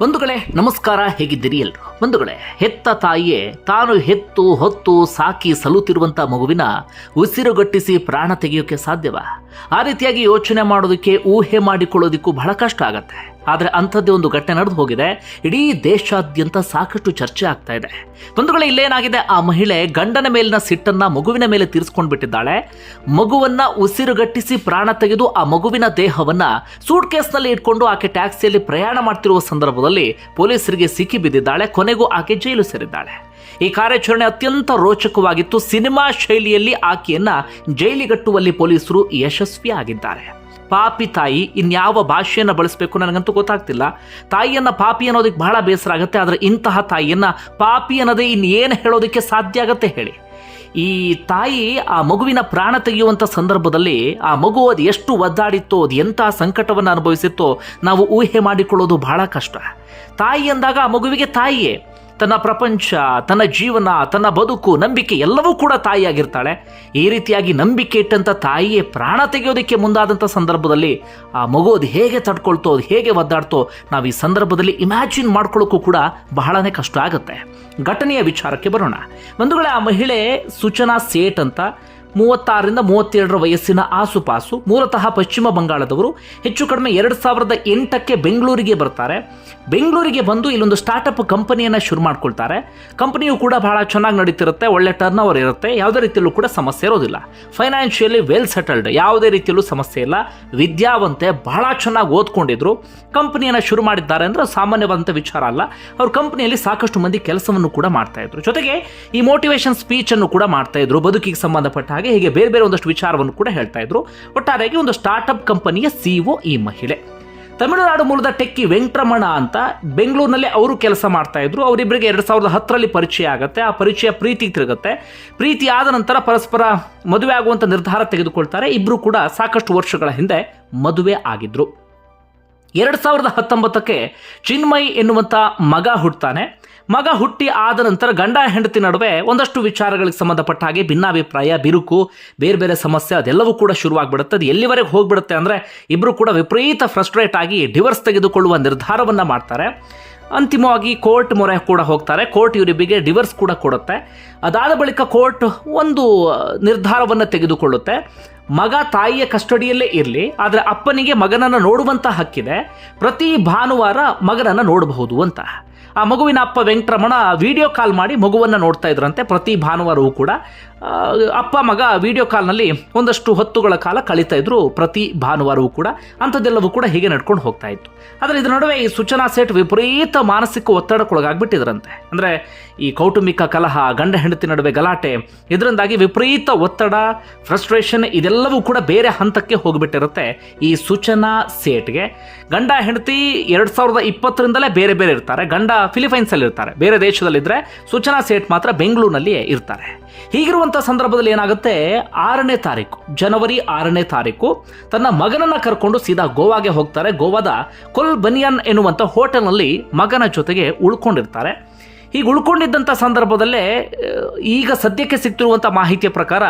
ಬಂಧುಗಳೇ, ನಮಸ್ಕಾರ, ಹೇಗಿದ್ದೀರಿ ಎಲ್ರು? ಬಂಧುಗಳೇ, ಹೆತ್ತ ತಾಯಿಯೇ, ತಾನು ಹೆತ್ತು, ಹೊತ್ತು, ಸಾಕಿ ಸಲುತ್ತಿರುವಂಥ ಮಗುವಿನ ಉಸಿರುಗಟ್ಟಿಸಿ ಪ್ರಾಣ ತೆಗೆಯೋಕೆ ಸಾಧ್ಯವ? ಆ ರೀತಿಯಾಗಿ ಯೋಚನೆ ಮಾಡೋದಕ್ಕೆ ಊಹೆ ಮಾಡಿಕೊಳ್ಳೋದಕ್ಕೂ ಬಹಳ ಕಷ್ಟ ಆಗತ್ತೆ. ಆದರೆ ಅಂಥದ್ದೇ ಒಂದು ಘಟನೆ ನಡೆದು ಹೋಗಿದೆ. ಇಡೀ ದೇಶಾದ್ಯಂತ ಸಾಕಷ್ಟು ಚರ್ಚೆ ಆಗ್ತಾ ಇದೆ. ಬಂಧುಗಳೇ, ಇಲ್ಲೇನಾಗಿದೆ? ಆ ಮಹಿಳೆ ಗಂಡನ ಮೇಲಿನ ಸಿಟ್ಟನ್ನ ಮಗುವಿನ ಮೇಲೆ ತೀರಿಸ್ಕೊಂಡು ಬಿಟ್ಟಿದ್ದಾಳೆ. ಮಗುವನ್ನ ಉಸಿರುಗಟ್ಟಿಸಿ ಪ್ರಾಣ ತೆಗೆದು ಆ ಮಗುವಿನ ದೇಹವನ್ನ ಸೂಟ್ ಕೇಸ್ನಲ್ಲಿ ಇಟ್ಕೊಂಡು ಆಕೆ ಟ್ಯಾಕ್ಸಿಯಲ್ಲಿ ಪ್ರಯಾಣ ಮಾಡ್ತಿರುವ ಸಂದರ್ಭದಲ್ಲಿ ಪೊಲೀಸರಿಗೆ ಸಿಕ್ಕಿ ಬಿದ್ದಿದ್ದಾಳೆ. ಕೊನೆಗೂ ಆಕೆ ಜೈಲು ಸೇರಿದ್ದಾಳೆ. ಈ ಕಾರ್ಯಾಚರಣೆ ಅತ್ಯಂತ ರೋಚಕವಾಗಿತ್ತು. ಸಿನಿಮಾ ಶೈಲಿಯಲ್ಲಿ ಆಕೆಯನ್ನ ಜೈಲಿಗಟ್ಟುವಲ್ಲಿ ಪೊಲೀಸರು ಯಶಸ್ವಿಯಾಗಿದ್ದಾರೆ. ಪಾಪಿ ತಾಯಿ ಇನ್ಯಾವ ಭಾಷೆಯನ್ನು ಬಳಸಬೇಕು ನನಗಂತೂ ಗೊತ್ತಾಗ್ತಿಲ್ಲ. ತಾಯಿಯನ್ನ ಪಾಪಿ ಅನ್ನೋದಕ್ಕೆ ಬಹಳ ಬೇಸರ ಆಗುತ್ತೆ, ಆದರೆ ಇಂತಹ ತಾಯಿಯನ್ನು ಪಾಪಿ ಅನ್ನೋದೇ ಇನ್ನೇನು ಹೇಳೋದಕ್ಕೆ ಸಾಧ್ಯ ಆಗತ್ತೆ ಹೇಳಿ. ಈ ತಾಯಿ ಆ ಮಗುವಿನ ಪ್ರಾಣ ತೆಗೆಯುವಂಥ ಸಂದರ್ಭದಲ್ಲಿ ಆ ಮಗು ಅದು ಎಷ್ಟು ಒದ್ದಾಡಿತ್ತೋ, ಅದು ಎಂಥ ಸಂಕಟವನ್ನು ಅನುಭವಿಸಿತ್ತೋ ನಾವು ಊಹೆ ಮಾಡಿಕೊಳ್ಳೋದು ಬಹಳ ಕಷ್ಟ. ತಾಯಿ ಅಂದಾಗ ಆ ಮಗುವಿಗೆ ತಾಯಿಯೇ. ತನ್ನ ಪ್ರಪಂಚ, ತನ್ನ ಜೀವನ, ತನ್ನ ಬದುಕು, ನಂಬಿಕೆ ಎಲ್ಲವೂ ಕೂಡ ತಾಯಿಯಾಗಿರ್ತಾಳೆ. ಈ ರೀತಿಯಾಗಿ ನಂಬಿಕೆ ಇಟ್ಟಂಥ ತಾಯಿಯೇ ಪ್ರಾಣ ತೆಗೆಯೋದಕ್ಕೆ ಮುಂದಾದಂಥ ಸಂದರ್ಭದಲ್ಲಿ ಆ ಮಗು ಅದು ಹೇಗೆ ತಡ್ಕೊಳ್ತೋ, ಅದು ಹೇಗೆ ಒದ್ದಾಡ್ತೋ, ನಾವು ಈ ಸಂದರ್ಭದಲ್ಲಿ ಇಮ್ಯಾಜಿನ್ ಮಾಡ್ಕೊಳ್ಳೋಕ್ಕೂ ಕೂಡ ಬಹಳನೇ ಕಷ್ಟ ಆಗುತ್ತೆ. ಘಟನೆಯ ವಿಚಾರಕ್ಕೆ ಬರೋಣ. ಬಂಧುಗಳೇ, ಆ ಮಹಿಳೆ ಸೂಚನಾ ಸೇಟ್ ಅಂತ. ಮೂವತ್ತಾರರಿಂದ ಮೂವತ್ತೇಳರ ವಯಸ್ಸಿನ ಆಸುಪಾಸು, ಮೂಲತಃ ಪಶ್ಚಿಮ ಬಂಗಾಳದವರು, ಹೆಚ್ಚು ಕಡಿಮೆ ಎರಡು ಸಾವಿರದ ಎಂಟಕ್ಕೆ ಬೆಂಗಳೂರಿಗೆ ಬರ್ತಾರೆ. ಬೆಂಗಳೂರಿಗೆ ಬಂದು ಇಲ್ಲೊಂದು ಸ್ಟಾರ್ಟಪ್ ಕಂಪನಿಯನ್ನು ಶುರು ಮಾಡ್ಕೊಳ್ತಾರೆ. ಕಂಪನಿಯು ಕೂಡ ಬಹಳ ಚೆನ್ನಾಗಿ ನಡೀತಿರುತ್ತೆ, ಒಳ್ಳೆ ಟರ್ನ್ ಓವರ್ ಇರುತ್ತೆ, ಯಾವುದೇ ರೀತಿಯಲ್ಲೂ ಕೂಡ ಸಮಸ್ಯೆ ಇರೋದಿಲ್ಲ. ಫೈನಾನ್ಷಿಯಲಿ ವೆಲ್ ಸೆಟಲ್ಡ್ ಯಾವುದೇ ರೀತಿಯಲ್ಲೂ ಸಮಸ್ಯೆ ಇಲ್ಲ. ವಿದ್ಯಾವಂತೆ ಬಹಳ ಚೆನ್ನಾಗಿ ಓದ್ಕೊಂಡಿದ್ರು. ಕಂಪನಿಯನ್ನು ಶುರು ಮಾಡಿದ್ದಾರೆ ಅಂದರೆ ಸಾಮಾನ್ಯವಾದಂಥ ವಿಚಾರ ಅಲ್ಲ. ಅವ್ರ ಕಂಪನಿಯಲ್ಲಿ ಸಾಕಷ್ಟು ಮಂದಿ ಕೆಲಸವನ್ನು ಕೂಡ ಮಾಡ್ತಾ ಇದ್ರು. ಜೊತೆಗೆ ಈ ಮೋಟಿವೇಶನ್ ಸ್ಪೀಚನ್ನು ಕೂಡ ಮಾಡ್ತಾ ಇದ್ರು, ಬದುಕಿಗೆ ಸಂಬಂಧಪಟ್ಟ ಹಾಗೆ. ಹೀಗೆ ಬೇರೆ ಬೇರೆ ಒಂದಷ್ಟು ವಿಚಾರವನ್ನು ಕೂಡ ಹೇಳ್ತಾ ಇದ್ರು. ಒಟ್ಟಾರೆಯಾಗಿ ಒಂದು ಸ್ಟಾರ್ಟ್ಅಪ್ ಕಂಪನಿಯ ಸಿಇಒ ಈ ಮಹಿಳೆ. ತಮಿಳುನಾಡು ಮೂಲದ ಟೆಕ್ಕಿ ವೆಂಕಟರಮಣ ಅಂತ ಬೆಂಗಳೂರಿನಲ್ಲಿ ಅವರು ಕೆಲಸ ಮಾಡ್ತಾ ಇದ್ರು. ಅವರಿಬ್ಬರಿಗೆ ಎರಡು ಸಾವಿರದ ಹತ್ತರಲ್ಲಿ ಪರಿಚಯ ಆಗುತ್ತೆ. ಆ ಪರಿಚಯ ಪ್ರೀತಿ ತಿರುಗುತ್ತೆ. ಪ್ರೀತಿ ಆದ ನಂತರ ಪರಸ್ಪರ ಮದುವೆ ಆಗುವಂಥ ನಿರ್ಧಾರ ತೆಗೆದುಕೊಳ್ತಾರೆ. ಇಬ್ಬರು ಕೂಡ ಸಾಕಷ್ಟು ವರ್ಷಗಳ ಹಿಂದೆ ಮದುವೆ ಆಗಿದ್ರು. ಎರಡು ಸಾವಿರದ ಹತ್ತೊಂಬತ್ತಕ್ಕೆ ಚಿನ್ಮಯ್ ಎನ್ನುವಂಥ ಮಗ ಹುಟ್ಟುತ್ತಾನೆ ಮಗ ಹುಟ್ಟಿ ಆದ ನಂತರ ಗಂಡ ಹೆಂಡತಿ ನಡುವೆ ಒಂದಷ್ಟು ವಿಚಾರಗಳಿಗೆ ಸಂಬಂಧಪಟ್ಟ ಹಾಗೆ ಭಿನ್ನಾಭಿಪ್ರಾಯ, ಬಿರುಕು, ಬೇರೆ ಬೇರೆ ಸಮಸ್ಯೆ, ಅದೆಲ್ಲವೂ ಕೂಡ ಶುರುವಾಗ್ಬಿಡುತ್ತೆ. ಅದು ಎಲ್ಲಿವರೆಗೆ ಹೋಗ್ಬಿಡುತ್ತೆ ಅಂದರೆ ಇಬ್ಬರು ಕೂಡ ವಿಪರೀತ ಫ್ರಸ್ಟ್ರೇಟ್ ಆಗಿ ಡಿವರ್ಸ್ ತೆಗೆದುಕೊಳ್ಳುವ ನಿರ್ಧಾರವನ್ನು ಮಾಡ್ತಾರೆ. ಅಂತಿಮವಾಗಿ ಕೋರ್ಟ್ ಮೊರೆ ಕೂಡ ಹೋಗ್ತಾರೆ. ಕೋರ್ಟ್ ಇವರಿಬ್ಬರಿಗೆ ಡಿವರ್ಸ್ ಕೂಡ ಕೊಡುತ್ತೆ. ಅದಾದ ಬಳಿಕ ಕೋರ್ಟ್ ಒಂದು ನಿರ್ಧಾರವನ್ನು ತೆಗೆದುಕೊಳ್ಳುತ್ತೆ. ಮಗ ತಾಯಿಯ ಕಸ್ಟಡಿಯಲ್ಲೇ ಇರಲಿ, ಆದರೆ ಅಪ್ಪನಿಗೆ ಮಗನನ್ನು ನೋಡುವಂಥ ಹಕ್ಕಿದೆ. ಪ್ರತಿ ಭಾನುವಾರ ಮಗನನ್ನು ನೋಡಬಹುದು ಅಂತ. ಆ ಮಗುವಿನ ಅಪ್ಪ ವೆಂಕಟರಮಣ ವಿಡಿಯೋ ಕಾಲ್ ಮಾಡಿ ಮಗುವನ್ನು ನೋಡ್ತಾ ಇದ್ರಂತೆ. ಪ್ರತಿ ಭಾನುವಾರವೂ ಕೂಡ ಅಪ್ಪ ಮಗ ವಿಡಿಯೋ ಕಾಲ್ನಲ್ಲಿ ಒಂದಷ್ಟು ಹೊತ್ತುಗಳ ಕಾಲ ಕಳೀತಾ ಇದ್ರು ಪ್ರತಿ ಭಾನುವಾರವೂ ಕೂಡ. ಅಂಥದ್ದೆಲ್ಲವೂ ಕೂಡ ಹೀಗೆ ನಡ್ಕೊಂಡು ಹೋಗ್ತಾ ಇತ್ತು. ಆದರೆ ಇದರ ನಡುವೆ ಈ ಸೂಚನಾ ಸೇಟ್ ವಿಪರೀತ ಮಾನಸಿಕ ಒತ್ತಡಕ್ಕೊಳಗಾಗ್ಬಿಟ್ಟಿದ್ರಂತೆ. ಅಂದರೆ ಈ ಕೌಟುಂಬಿಕ ಕಲಹ, ಗಂಡ ಹೆಂಡತಿ ನಡುವೆ ಗಲಾಟೆ, ಇದರಿಂದಾಗಿ ವಿಪರೀತ ಒತ್ತಡ ಫ್ರಸ್ಟ್ರೇಷನ್ ಇದೆಲ್ಲವೂ ಕೂಡ ಬೇರೆ ಹಂತಕ್ಕೆ ಹೋಗಿಬಿಟ್ಟಿರುತ್ತೆ ಈ ಸೂಚನಾ ಸೇಟ್ಗೆ ಗಂಡ ಹೆಂಡತಿ ಎರಡು ಸಾವಿರದ ಇಪ್ಪತ್ತರಿಂದಲೇ ಬೇರೆ ಬೇರೆ ಇರ್ತಾರೆ. ಗಂಡ ಫಿಲಿಪೈನ್ಸಲ್ಲಿ ಇರ್ತಾರೆ ಬೇರೆ ದೇಶದಲ್ಲಿದ್ದರೆ ಸೂಚನಾ ಸೇಟ್ ಮಾತ್ರ ಬೆಂಗಳೂರಿನಲ್ಲಿ ಇರ್ತಾರೆ. ಹೀಗಿರುವಂಥ ಸಂದರ್ಭದಲ್ಲಿ ಏನಾಗುತ್ತೆ? ಆರನೇ ತಾರೀಕು, ಜನವರಿ ಆರನೇ ತಾರೀಕು, ತನ್ನ ಮಗನನ್ನ ಕರ್ಕೊಂಡು ಸೀದಾ ಗೋವಾಗೆ ಹೋಗ್ತಾರೆ. ಗೋವಾದ ಕೊಲ್ ಬನಿಯನ್ ಎನ್ನುವಂಥ ಹೋಟೆಲ್ನಲ್ಲಿ ಮಗನ ಜೊತೆಗೆ ಉಳ್ಕೊಂಡಿರ್ತಾರೆ. ಹೀಗೆ ಉಳ್ಕೊಂಡಿದ್ದಂಥ ಸಂದರ್ಭದಲ್ಲೇ ಈಗ ಸದ್ಯಕ್ಕೆ ಸಿಗ್ತಿರುವಂಥ ಮಾಹಿತಿಯ ಪ್ರಕಾರ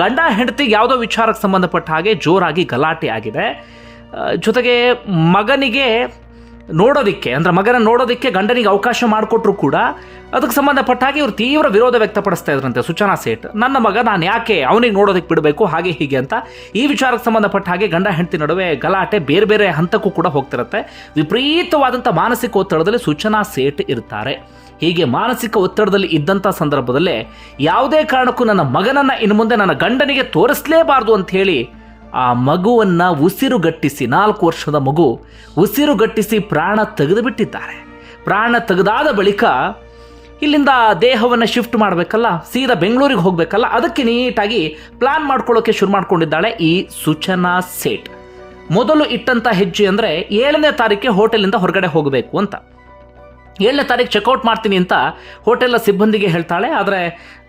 ಗಂಡ ಹೆಂಡತಿ ಯಾವುದೋ ವಿಚಾರಕ್ಕೆ ಸಂಬಂಧಪಟ್ಟ ಹಾಗೆ ಜೋರಾಗಿ ಗಲಾಟೆ ಆಗಿದೆ. ಜೊತೆಗೆ ಮಗನಿಗೆ ನೋಡೋದಕ್ಕೆ, ಅಂದ್ರೆ ಮಗನ ನೋಡೋದಕ್ಕೆ ಗಂಡನಿಗೆ ಅವಕಾಶ ಮಾಡಿಕೊಟ್ರು ಕೂಡ ಅದಕ್ಕೆ ಸಂಬಂಧಪಟ್ಟ ಹಾಗೆ ಇವರು ತೀವ್ರ ವಿರೋಧ ವ್ಯಕ್ತಪಡಿಸ್ತಾ ಇದ್ರಂತೆ ಸೂಚನಾ ಸೇಠ್. ನನ್ನ ಮಗ, ನಾನು ಯಾಕೆ ಅವನಿಗೆ ನೋಡೋದಕ್ಕೆ ಬಿಡಬೇಕು, ಹಾಗೆ ಹೀಗೆ ಅಂತ. ಈ ವಿಚಾರಕ್ಕೆ ಸಂಬಂಧಪಟ್ಟ ಹಾಗೆ ಗಂಡ, ಹೆಂಡತಿ ನಡುವೆ ಗಲಾಟೆ ಬೇರೆ ಬೇರೆ ಹಂತಕ್ಕೂ ಕೂಡ ಹೋಗ್ತಿರುತ್ತೆ. ವಿಪರೀತವಾದಂಥ ಮಾನಸಿಕ ಒತ್ತಡದಲ್ಲಿ ಸೂಚನಾ ಸೇಠ್ ಇರ್ತಾರೆ. ಹೀಗೆ ಮಾನಸಿಕ ಒತ್ತಡದಲ್ಲಿ ಇದ್ದಂಥ ಸಂದರ್ಭದಲ್ಲೇ ಯಾವುದೇ ಕಾರಣಕ್ಕೂ ನನ್ನ ಮಗನನ್ನು ಇನ್ನು ಮುಂದೆ ನನ್ನ ಗಂಡನಿಗೆ ತೋರಿಸಲೇಬಾರ್ದು ಅಂತ ಹೇಳಿ ಆ ಮಗುವನ್ನು ಉಸಿರುಗಟ್ಟಿಸಿ ನಾಲ್ಕು ವರ್ಷದ ಮಗು ಉಸಿರುಗಟ್ಟಿಸಿ ಪ್ರಾಣ ತೆಗೆದುಬಿಟ್ಟಿದ್ದಾರೆ. ಪ್ರಾಣ ತೆಗೆದಾದ ಬಳಿಕ ಇಲ್ಲಿಂದ ದೇಹವನ್ನು ಶಿಫ್ಟ್ ಮಾಡಬೇಕಲ್ಲ, ಸೀದಾ ಬೆಂಗಳೂರಿಗೆ ಹೋಗಬೇಕಲ್ಲ, ಅದಕ್ಕೆ ನೀಟಾಗಿ ಪ್ಲಾನ್ ಮಾಡ್ಕೊಳ್ಳೋಕೆ ಶುರು ಮಾಡ್ಕೊಂಡಿದ್ದಾಳೆ ಈ ಸುಚನಾ ಸೇಟ್ ಮೊದಲು ಇಟ್ಟಂಥ ಹೆಜ್ಜೆ ಅಂದರೆ ಏಳನೇ ತಾರೀಕೆ ಹೋಟೆಲಿಂದ ಹೊರಗಡೆ ಹೋಗಬೇಕು ಅಂತ. ಏಳನೇ ತಾರೀಕು ಚೆಕ್ಔಟ್ ಮಾಡ್ತೀನಿ ಅಂತ ಹೋಟೆಲ್ನ ಸಿಬ್ಬಂದಿಗೆ ಹೇಳ್ತಾಳೆ. ಆದರೆ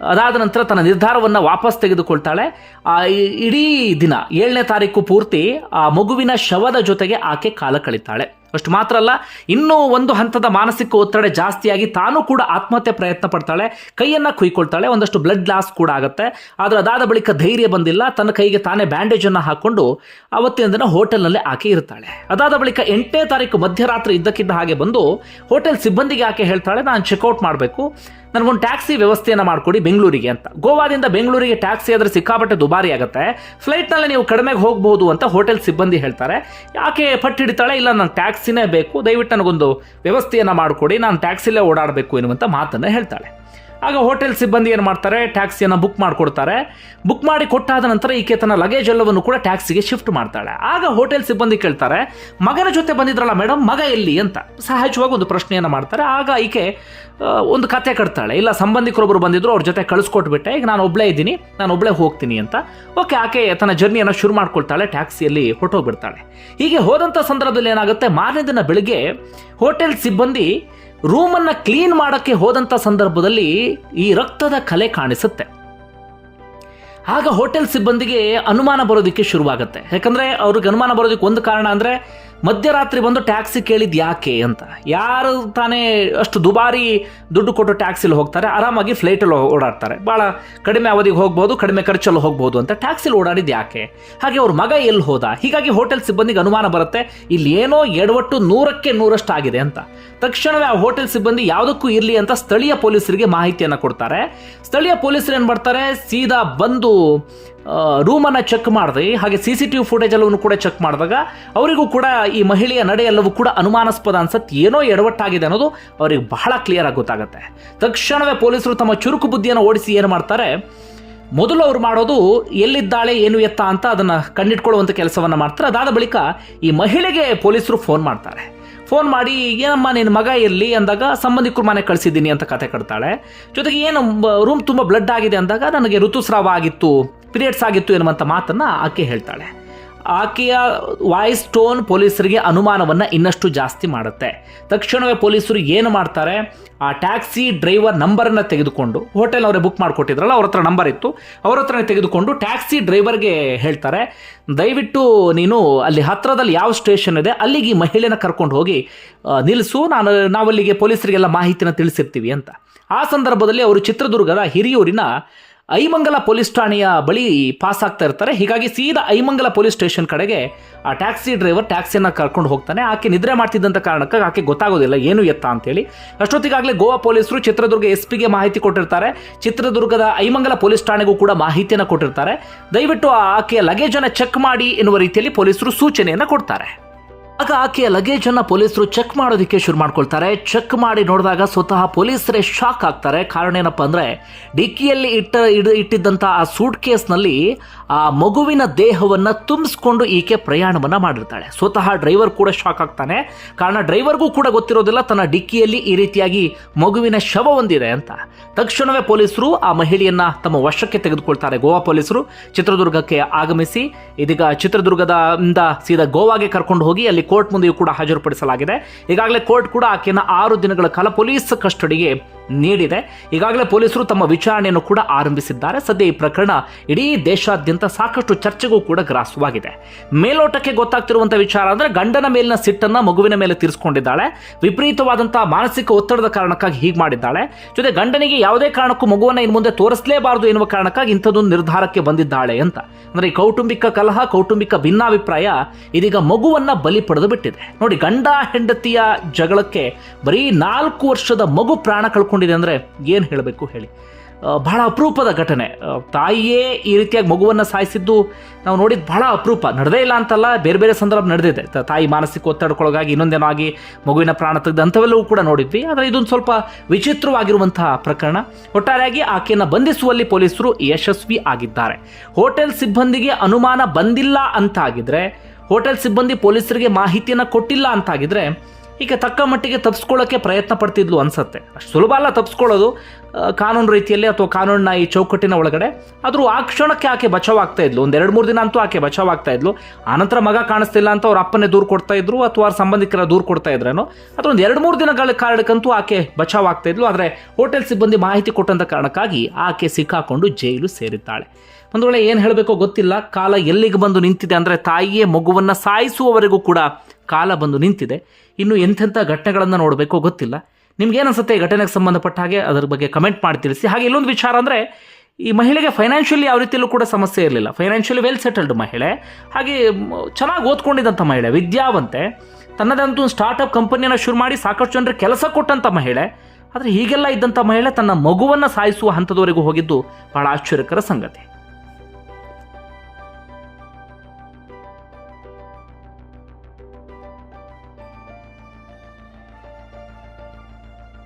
ಅದಾದ ನಂತರ ತನ್ನ ನಿರ್ಧಾರವನ್ನು ವಾಪಸ್ ತೆಗೆದುಕೊಳ್ತಾಳೆ. ಆ ಇಡೀ ದಿನ ಏಳನೇ ತಾರೀಕು ಪೂರ್ತಿ ಆ ಮಗುವಿನ ಶವದ ಜೊತೆಗೆ ಆಕೆ ಕಾಲ ಕಳೀತಾಳೆ. ಅಷ್ಟು ಮಾತ್ರ ಅಲ್ಲ, ಇನ್ನೂ ಒಂದು ಹಂತದ ಮಾನಸಿಕ ಒತ್ತಡ ಜಾಸ್ತಿಯಾಗಿ ತಾನು ಕೂಡ ಆತ್ಮಹತ್ಯೆ ಪ್ರಯತ್ನ ಪಡ್ತಾಳೆ, ಕೈಯನ್ನು ಕುಯ್ಕೊಳ್ತಾಳೆ, ಒಂದಷ್ಟು ಬ್ಲಡ್ ಲಾಸ್ ಕೂಡ ಆಗುತ್ತೆ. ಆದರೆ ಅದಾದ ಬಳಿಕ ಧೈರ್ಯ ಬಂದಿಲ್ಲ, ತನ್ನ ಕೈಗೆ ತಾನೇ ಬ್ಯಾಂಡೇಜನ್ನು ಹಾಕೊಂಡು ಅವತ್ತಿನ ದಿನ ಹೋಟೆಲ್ನಲ್ಲೇ ಆಕೆ ಇರ್ತಾಳೆ. ಅದಾದ ಬಳಿಕ ಎಂಟನೇ ತಾರೀಕು ಮಧ್ಯರಾತ್ರಿ ಇದ್ದಕ್ಕಿದ್ದ ಹಾಗೆ ಬಂದು ಹೋಟೆಲ್ ಸಿಬ್ಬಂದಿಗೆ ಆಕೆ ಹೇಳ್ತಾಳೆ, ನಾನು ಚೆಕ್ಔಟ್ ಮಾಡಬೇಕು. ನನಗೊಂದು ಟ್ಯಾಕ್ಸಿ ವ್ಯವಸ್ಥೆಯನ್ನು ಮಾಡಿಕೊಡಿ ಬೆಂಗಳೂರಿಗೆ ಅಂತ. ಗೋವಾದಿಂದ ಬೆಂಗಳೂರಿಗೆ ಟ್ಯಾಕ್ಸಿ ಆದರೆ ಸಿಕ್ಕಾಪಟ್ಟೆ ದುಬಾರಿ ಆಗುತ್ತೆ. ಫ್ಲೈಟ್ನಲ್ಲಿ ನೀವು ಕಡಿಮೆಗೆ ಹೋಗಬಹುದು ಅಂತ ಹೋಟೆಲ್ ಸಿಬ್ಬಂದಿ ಹೇಳ್ತಾರೆ. ಯಾಕೆ ಪಟ್ಟಿಡ್ತಾಳೆ ಇಲ್ಲ ನಾನು ಟ್ಯಾಕ್ಸಿನೇ ಬೇಕು. ದಯವಿಟ್ಟು ನನಗೊಂದು ವ್ಯವಸ್ಥೆಯನ್ನು ಮಾಡಿಕೊಡಿ. ನಾನು ಟ್ಯಾಕ್ಸಿಲೇ ಓಡಾಡಬೇಕು ಎನ್ನುವಂಥ ಮಾತನ್ನು ಹೇಳ್ತಾಳೆ. ಆಗ ಹೋಟೆಲ್ ಸಿಬ್ಬಂದಿ ಏನು ಮಾಡ್ತಾರೆ? ಟ್ಯಾಕ್ಸಿಯನ್ನು ಬುಕ್ ಮಾಡಿಕೊಡ್ತಾರೆ. ಬುಕ್ ಮಾಡಿ ಕೊಟ್ಟಾದ ನಂತರ ಈಕೆ ತನ್ನ ಲಗೇಜ್ ಎಲ್ಲವನ್ನು ಕೂಡ ಟ್ಯಾಕ್ಸಿಗೆ ಶಿಫ್ಟ್ ಮಾಡ್ತಾಳೆ. ಆಗ ಹೋಟೆಲ್ ಸಿಬ್ಬಂದಿ ಕೇಳ್ತಾರೆ, ಮಗನ ಜೊತೆ ಬಂದಿದ್ರಲ್ಲ ಮೇಡಮ್ ಮಗ ಎಲ್ಲಿ? ಅಂತ. ಸಹಜವಾಗಿ ಒಂದು ಪ್ರಶ್ನೆಯನ್ನು ಮಾಡ್ತಾರೆ. ಆಗ ಈಕೆ ಒಂದು ಕತೆ ಕಟ್ತಾಳೆ. ಇಲ್ಲ ಸಂಬಂಧಿಕರೊಬ್ಬರು ಬಂದಿದ್ರು, ಅವ್ರ ಜೊತೆ ಕಳಿಸ್ಕೊಟ್ಬಿಟ್ಟೆ. ಈಗ ನಾನು ಒಬ್ಬಳೇ ಇದ್ದೀನಿ. ನಾನು ಒಬ್ಬಳೇ ಹೋಗ್ತೀನಿ ಅಂತ. ಓಕೆ, ಆಕೆ ತನ್ನ ಜರ್ನಿಯನ್ನು ಶುರು ಮಾಡ್ಕೊಳ್ತಾಳೆ. ಟ್ಯಾಕ್ಸಿಯಲ್ಲಿ ಹೊರಟೋಗ್ಬಿಡ್ತಾಳೆ. ಹೀಗೆ ಹೋದಂಥ ಸಂದರ್ಭದಲ್ಲಿ ಏನಾಗುತ್ತೆ? ಮಾರನೇ ದಿನ ಬೆಳಿಗ್ಗೆ ಹೋಟೆಲ್ ಸಿಬ್ಬಂದಿ ರೂಮನ್ನು ಕ್ಲೀನ್ ಮಾಡೋಕ್ಕೆ ಹೋದಂಥ ಸಂದರ್ಭದಲ್ಲಿ ಈ ರಕ್ತದ ಕಲೆ ಕಾಣಿಸುತ್ತೆ. ಆಗ ಹೋಟೆಲ್ ಸಿಬ್ಬಂದಿಗೆ ಅನುಮಾನ ಬರೋದಕ್ಕೆ ಶುರುವಾಗುತ್ತೆ. ಯಾಕಂದ್ರೆ ಅವ್ರಿಗೆ ಅನುಮಾನ ಬರೋದಕ್ಕೆ ಒಂದು ಕಾರಣ ಅಂದ್ರೆ ಮಧ್ಯರಾತ್ರಿ ಬಂದು ಟ್ಯಾಕ್ಸಿ ಕೇಳಿದ್ ಯಾಕೆ ಅಂತ? ಯಾರು ತಾನೇ ಅಷ್ಟು ದುಬಾರಿ ದುಡ್ಡು ಕೊಟ್ಟು ಟ್ಯಾಕ್ಸಿಲಿ ಹೋಗ್ತಾರೆ, ಆರಾಮಾಗಿ ಫ್ಲೈಟಲ್ಲಿ ಓಡಾಡ್ತಾರೆ. ಭಾಳ ಕಡಿಮೆ ಅವಧಿಗೆ ಹೋಗ್ಬೋದು, ಕಡಿಮೆ ಖರ್ಚಲ್ಲಿ ಹೋಗ್ಬೋದು ಅಂತ ಟ್ಯಾಕ್ಸಿಲಿ ಓಡಾಡಿದ ಯಾಕೆ? ಹಾಗೆ ಅವ್ರ ಮಗ ಎಲ್ಲಿ ಹೋದ? ಹೀಗಾಗಿ ಹೋಟೆಲ್ ಸಿಬ್ಬಂದಿಗೆ ಅನುಮಾನ ಬರುತ್ತೆ, ಇಲ್ಲಿ ಏನೋ ಎಡವಟ್ಟು ನೂರಕ್ಕೆ ನೂರಷ್ಟು ಆಗಿದೆ ಅಂತ. ತಕ್ಷಣವೇ ಆ ಹೋಟೆಲ್ ಸಿಬ್ಬಂದಿ ಯಾವುದಕ್ಕೂ ಇರಲಿ ಅಂತ ಸ್ಥಳೀಯ ಪೊಲೀಸರಿಗೆ ಮಾಹಿತಿಯನ್ನು ಕೊಡ್ತಾರೆ. ಸ್ಥಳೀಯ ಪೊಲೀಸರು ಏನು ಮಾಡ್ತಾರೆ? ಸೀದಾ ಬಂದು ರೂಮನ್ನು ಚೆಕ್ ಮಾಡಿದೆ. ಹಾಗೆ C C T V footage ಎಲ್ಲವನ್ನು ಕೂಡ ಚೆಕ್ ಮಾಡಿದಾಗ ಅವರಿಗೂ ಕೂಡ ಈ ಮಹಿಳೆಯ ನಡೆ ಎಲ್ಲವೂ ಕೂಡ ಅನುಮಾನಾಸ್ಪದ ಅನ್ಸತ್ತೆ ಏನೋ ಎಡವಟ್ಟಾಗಿದೆ ಅನ್ನೋದು ಅವರಿಗೆ ಬಹಳ ಕ್ಲಿಯರ್ ಆಗಿ ಗೊತ್ತಾಗುತ್ತೆ. ತಕ್ಷಣವೇ ಪೊಲೀಸರು ತಮ್ಮ ಚುರುಕು ಬುದ್ಧಿಯನ್ನು ಓಡಿಸಿ ಏನು ಮಾಡ್ತಾರೆ? ಮೊದಲು ಅವ್ರು ಮಾಡೋದು ಎಲ್ಲಿದ್ದಾಳೆ, ಏನು ಎತ್ತ ಅಂತ ಅದನ್ನು ಕಂಡಿಟ್ಕೊಳ್ಳುವಂಥ ಕೆಲಸವನ್ನು ಮಾಡ್ತಾರೆ. ಅದಾದ ಬಳಿಕ ಈ ಮಹಿಳೆಗೆ ಪೊಲೀಸರು ಫೋನ್ ಮಾಡ್ತಾರೆ. ಫೋನ್ ಮಾಡಿ, ಏನಮ್ಮ ನಿನ್ನ ಮಗ ಇರಲಿ ಅಂದಾಗ, ಸಂಬಂಧಿಕರು ಮನೆ ಕಳಿಸಿದ್ದೀನಿ ಅಂತ ಕತೆ ಕಟ್ತಾಳೆ. ಜೊತೆಗೆ, ಏನು ರೂಮ್ ತುಂಬ ಬ್ಲಡ್ ಆಗಿದೆ ಅಂದಾಗ, ನನಗೆ ಋತುಸ್ರಾವ ಆಗಿತ್ತು. ಪೀರಿಯಡ್ಸ್ ಆಗಿತ್ತು ಎನ್ನುವಂಥ ಮಾತನ್ನು ಆಕೆ ಹೇಳ್ತಾಳೆ. ಆಕೆಯ ವಾಯ್ಸ್ ಟೋನ್ ಪೊಲೀಸರಿಗೆ ಅನುಮಾನವನ್ನು ಇನ್ನಷ್ಟು ಜಾಸ್ತಿ ಮಾಡುತ್ತೆ. ತಕ್ಷಣವೇ ಪೊಲೀಸರು ಏನು ಮಾಡ್ತಾರೆ? ಆ ಟ್ಯಾಕ್ಸಿ ಡ್ರೈವರ್ ನಂಬರನ್ನು ತೆಗೆದುಕೊಂಡು ಹೋಟೆಲ್ ಅವರೇ ಬುಕ್ ಮಾಡಿಕೊಟ್ಟಿದ್ರಲ್ಲ, ಅವ್ರ ಹತ್ರ ನಂಬರ್ ಇತ್ತು. ಅವ್ರ ಹತ್ರನೇ ತೆಗೆದುಕೊಂಡು ಟ್ಯಾಕ್ಸಿ ಡ್ರೈವರ್ಗೆ ಹೇಳ್ತಾರೆ, ದಯವಿಟ್ಟು ನೀನು ಅಲ್ಲಿ ಹತ್ರದಲ್ಲಿ ಯಾವ ಸ್ಟೇಷನ್ ಇದೆ, ಅಲ್ಲಿಗೆ ಈ ಮಹಿಳೆನ ಕರ್ಕೊಂಡು ಹೋಗಿ ನಿಲ್ಲಿಸು ನಾನು, ನಾವಲ್ಲಿಗೆ ಪೊಲೀಸರಿಗೆಲ್ಲ ಮಾಹಿತಿನ ತಿಳಿಸಿರ್ತೀವಿ ಅಂತ. ಆ ಸಂದರ್ಭದಲ್ಲಿ ಅವರು ಚಿತ್ರದುರ್ಗದ ಹಿರಿಯೂರಿನ ಐಮಂಗಲ ಪೊಲೀಸ್ ಠಾಣೆಯ ಬಳಿ ಪಾಸ್ ಆಗ್ತಾ ಇರ್ತಾರೆ. ಹೀಗಾಗಿ ಸೀದಾ ಐಮಂಗಲ ಪೊಲೀಸ್ ಸ್ಟೇಷನ್ ಕಡೆಗೆ ಆ ಟ್ಯಾಕ್ಸಿ ಡ್ರೈವರ್ ಟ್ಯಾಕ್ಸಿಯನ್ನು ಕರ್ಕೊಂಡು ಹೋಗ್ತಾನೆ. ಆಕೆ ನಿದ್ರೆ ಮಾಡ್ತಿದ್ದಂಥ ಕಾರಣಕ್ಕೆ ಆಕೆ ಗೊತ್ತಾಗೋದಿಲ್ಲ, ಏನು ಎತ್ತ ಅಂತೇಳಿ. ಅಷ್ಟೊತ್ತಿಗಾಗಲೇ ಗೋವಾ ಪೊಲೀಸರು ಚಿತ್ರದುರ್ಗ ಎಸ್ ಪಿಗೆ ಮಾಹಿತಿ ಕೊಟ್ಟಿರ್ತಾರೆ. ಚಿತ್ರದುರ್ಗದ ಐಮಂಗಲ ಪೊಲೀಸ್ ಠಾಣೆಗೂ ಕೂಡ ಮಾಹಿತಿಯನ್ನು ಕೊಟ್ಟಿರ್ತಾರೆ. ದಯವಿಟ್ಟು ಆಕೆಯ ಲಗೇಜನ್ನು ಚೆಕ್ ಮಾಡಿ ಎನ್ನುವ ರೀತಿಯಲ್ಲಿ ಪೊಲೀಸರು ಸೂಚನೆಯನ್ನು ಕೊಡ್ತಾರೆ. ಆಗ ಆಕೆಯ ಲಗೇಜ್ ಅನ್ನ ಪೊಲೀಸರು ಚೆಕ್ ಮಾಡೋದಕ್ಕೆ ಶುರು ಮಾಡ್ಕೊಳ್ತಾರೆ. ಚೆಕ್ ಮಾಡಿ ನೋಡಿದಾಗ ಸ್ವತಃ ಪೊಲೀಸರೇ ಶಾಕ್ ಆಗ್ತಾರೆ. ಕಾರಣ ಏನಪ್ಪಾ ಅಂದ್ರೆ, ಡಿಕ್ಕಿಯಲ್ಲಿ ಇಟ್ಟ ಇಟ್ಟಿದ್ದಂತಹ ಆ ಸೂಟ್ ಕೇಸ್ನಲ್ಲಿ ಆ ಮಗುವಿನ ದೇಹವನ್ನ ತುಂಬಿಸ್ಕೊಂಡು ಈಕೆ ಪ್ರಯಾಣವನ್ನ ಮಾಡಿರ್ತಾಳೆ. ಸ್ವತಃ ಡ್ರೈವರ್ ಕೂಡ ಶಾಕ್ ಆಗ್ತಾನೆ. ಕಾರಣ ಡ್ರೈವರ್ಗೂ ಕೂಡ ಗೊತ್ತಿರೋದಿಲ್ಲ, ತನ್ನ ಡಿಕ್ಕಿಯಲ್ಲಿ ಈ ರೀತಿಯಾಗಿ ಮಗುವಿನ ಶವ ಹೊಂದಿದೆ ಅಂತ. ತಕ್ಷಣವೇ ಪೊಲೀಸರು ಆ ಮಹಿಳೆಯನ್ನ ತಮ್ಮ ವಶಕ್ಕೆ ತೆಗೆದುಕೊಳ್ತಾರೆ. ಗೋವಾ ಪೊಲೀಸರು ಚಿತ್ರದುರ್ಗಕ್ಕೆ ಆಗಮಿಸಿ, ಇದೀಗ ಚಿತ್ರದುರ್ಗದ ಇಂದ ಸೀದಾ ಗೋವಾಗೆ ಕರ್ಕೊಂಡು ಹೋಗಿ ಅಲ್ಲಿ ಕೋರ್ಟ್ ಮುಂದೆಯೂ ಕೂಡ ಹಾಜರುಪಡಿಸಲಾಗಿದೆ. ಈಗಾಗಲೇ ಕೋರ್ಟ್ ಕೂಡ ಆಕೆಯನ್ನು ಆರು ದಿನಗಳ ಕಾಲ ಪೊಲೀಸ್ ಕಸ್ಟಡಿಗೆ ನೀಡಿದೆ. ಈಗಾಗಲೇ ಪೊಲೀಸರು ತಮ್ಮ ವಿಚಾರಣೆಯನ್ನು ಕೂಡ ಆರಂಭಿಸಿದ್ದಾರೆ. ಸದ್ಯ ಈ ಪ್ರಕರಣ ಇಡೀ ದೇಶಾದ್ಯಂತ ಸಾಕಷ್ಟು ಚರ್ಚೆಗೂ ಕೂಡ ಗ್ರಾಸವಾಗಿದೆ. ಮೇಲೋಟಕ್ಕೆ ಗೊತ್ತಾಗ್ತಿರುವಂತಹ ವಿಚಾರ ಅಂದ್ರೆ ಗಂಡನ ಮೇಲಿನ ಸಿಟ್ಟನ್ನ ಮಗುವಿನ ಮೇಲೆ ತೀರಿಸಿಕೊಂಡಿದ್ದಾಳೆ. ವಿಪರೀತವಾದಂತಹ ಮಾನಸಿಕ ಒತ್ತಡದ ಕಾರಣಕ್ಕಾಗಿ ಹೀಗೆ ಮಾಡಿದ್ದಾಳೆ. ಜೊತೆ ಗಂಡನಿಗೆ ಯಾವುದೇ ಕಾರಣಕ್ಕೂ ಮಗುವನ್ನ ಇನ್ನು ಮುಂದೆ ತೋರಿಸಲೇಬಾರದು ಎನ್ನುವ ಕಾರಣಕ್ಕಾಗಿ ಇಂಥದ್ದೊಂದು ನಿರ್ಧಾರಕ್ಕೆ ಬಂದಿದ್ದಾಳೆ ಅಂತ. ಅಂದ್ರೆ ಈ ಕೌಟುಂಬಿಕ ಕಲಹ, ಕೌಟುಂಬಿಕ ಭಿನ್ನಾಭಿಪ್ರಾಯ ಇದೀಗ ಮಗುವನ್ನ ಬಲಿ ಪಡೆದು ಬಿಟ್ಟಿದೆ. ನೋಡಿ ಗಂಡ ಹೆಂಡತಿಯ ಜಗಳಕ್ಕೆ ಬರೀ ನಾಲ್ಕು ವರ್ಷದ ಮಗು ಪ್ರಾಣ ಕಳ್ಕೊಂಡಿದೆ ಅಂದರೆ ಏನು ಹೇಳಬೇಕು ಹೇಳಿ. ಬಹಳ ಅಪರೂಪದ ಘಟನೆ. ತಾಯಿಯೇ ಈ ರೀತಿಯಾಗಿ ಮಗುವನ್ನು ಸಾಯಿಸಿದ್ದು ನಾವು ನೋಡಿದ್ದು ಬಹಳ ಅಪರೂಪ. ನಡೆದೇ ಇಲ್ಲ ಅಂತಲ್ಲ, ಬೇರೆ ಬೇರೆ ಸಂದರ್ಭ ನಡೆದಿದೆ. ತಾಯಿ ಮಾನಸಿಕ ಒತ್ತಡಕ್ಕೊಳಗಾಗಿ ಇನ್ನೊಂದೇನೋ ಆಗಿ ಮಗುವಿನ ಪ್ರಾಣ ತೆಗೆದು ಅಂಥವೆಲ್ಲವೂ ಕೂಡ ನೋಡಿದ್ವಿ. ಆದರೆ ಇದೊಂದು ಸ್ವಲ್ಪ ವಿಚಿತ್ರವಾಗಿರುವಂತಹ ಪ್ರಕರಣ. ಒಟ್ಟಾರೆಯಾಗಿ ಆಕೆಯನ್ನು ಬಂಧಿಸುವಲ್ಲಿ ಪೊಲೀಸರು ಯಶಸ್ವಿ ಆಗಿದ್ದಾರೆ. ಹೋಟೆಲ್ ಸಿಬ್ಬಂದಿಗೆ ಅನುಮಾನ ಬಂದಿಲ್ಲ ಅಂತಾಗಿದ್ರೆ, ಹೋಟೆಲ್ ಸಿಬ್ಬಂದಿ ಪೊಲೀಸರಿಗೆ ಮಾಹಿತಿಯನ್ನು ಕೊಟ್ಟಿಲ್ಲ ಅಂತಾಗಿದ್ರೆ ಈಗ ತಕ್ಕ ಮಟ್ಟಿಗೆ ತಪ್ಪಿಸ್ಕೊಳ್ಳೋಕ್ಕೆ ಪ್ರಯತ್ನ ಪಡ್ತಿದ್ಲು ಅನ್ಸತ್ತೆ. ಅಷ್ಟು ಸುಲಭ ಅಲ್ಲ ತಪ್ಪಿಸ್ಕೊಳ್ಳೋದು ಕಾನೂನು ರೀತಿಯಲ್ಲಿ ಅಥವಾ ಕಾನೂನಿನ ಈ ಚೌಕಟ್ಟಿನ ಒಳಗಡೆ. ಆದರೂ ಆ ಕ್ಷಣಕ್ಕೆ ಆಕೆ ಬಚಾವಾಗ್ತಾ ಇದ್ಲು. ಒಂದು ಎರಡು ಮೂರು ದಿನ ಅಂತೂ ಆಕೆ ಬಚಾವಾಗ್ತಾ ಇದ್ಲು. ಆನಂತರ ಮಗ ಕಾಣಿಸ್ತಿಲ್ಲ ಅಂತ ಅವ್ರ ಅಪ್ಪನೇ ದೂರು ಕೊಡ್ತಾ ಇದ್ರು ಅಥವಾ ಅವ್ರ ಸಂಬಂಧಿಕರ ದೂರು ಕೊಡ್ತಾ ಇದ್ರೇನೋ. ಅಥವಾ ಒಂದು ಎರಡು ಮೂರು ದಿನಗಳ ಕಾರಣಕ್ಕಂತೂ ಆಕೆ ಬಚಾವಾಗ್ತಾ ಇದ್ಲು. ಆದರೆ ಹೋಟೆಲ್ ಸಿಬ್ಬಂದಿ ಮಾಹಿತಿ ಕೊಟ್ಟಂತ ಕಾರಣಕ್ಕಾಗಿ ಆಕೆ ಸಿಕ್ಕಾಕೊಂಡು ಜೈಲು ಸೇರಿದ್ದಾಳೆ. ಒಂದು ವೇಳೆ ಏನು ಹೇಳಬೇಕೋ ಗೊತ್ತಿಲ್ಲ, ಕಾಲ ಎಲ್ಲಿಗೆ ಬಂದು ನಿಂತಿದೆ ಅಂದರೆ ತಾಯಿಯೇ ಮಗುವನ್ನು ಸಾಯಿಸುವವರೆಗೂ ಕೂಡ ಕಾಲ ಬಂದು ನಿಂತಿದೆ. ಇನ್ನು ಎಂಥೆಂಥ ಘಟನೆಗಳನ್ನು ನೋಡಬೇಕೋ ಗೊತ್ತಿಲ್ಲ. ನಿಮ್ಗೇನು ಅನ್ಸುತ್ತೆ ಈ ಘಟನೆಗೆ ಸಂಬಂಧಪಟ್ಟ ಹಾಗೆ? ಅದರ ಬಗ್ಗೆ ಕಮೆಂಟ್ ಮಾಡಿ ತಿಳಿಸಿ. ಹಾಗೆ ಇಲ್ಲೊಂದು ವಿಚಾರ ಅಂದರೆ, ಈ ಮಹಿಳೆಗೆ ಫೈನಾನ್ಷಿಯಲಿ ಯಾವ ರೀತಿಯಲ್ಲೂ ಕೂಡ ಸಮಸ್ಯೆ ಇರಲಿಲ್ಲ. ಫೈನಾನ್ಷಿಯಲಿ ವೆಲ್ ಸೆಟಲ್ಡ್ ಮಹಿಳೆ. ಹಾಗೆ ಚೆನ್ನಾಗಿ ಓದ್ಕೊಂಡಿದ್ದಂಥ ಮಹಿಳೆ, ವಿದ್ಯಾವಂತೆ. ತನ್ನದೇ ಅಂತೂ ಸ್ಟಾರ್ಟಪ್ ಕಂಪನಿಯನ್ನು ಶುರು ಮಾಡಿ ಸಾಕಷ್ಟು ಜನರಿಗೆ ಕೆಲಸ ಕೊಟ್ಟಂಥ ಮಹಿಳೆ. ಆದರೆ ಹೀಗೆಲ್ಲ ಇದ್ದಂಥ ಮಹಿಳೆ ತನ್ನ ಮಗುವನ್ನು ಸಾಯಿಸುವ ಹಂತದವರೆಗೂ ಹೋಗಿದ್ದು ಬಹಳ ಆಶ್ಚರ್ಯಕರ ಸಂಗತಿ.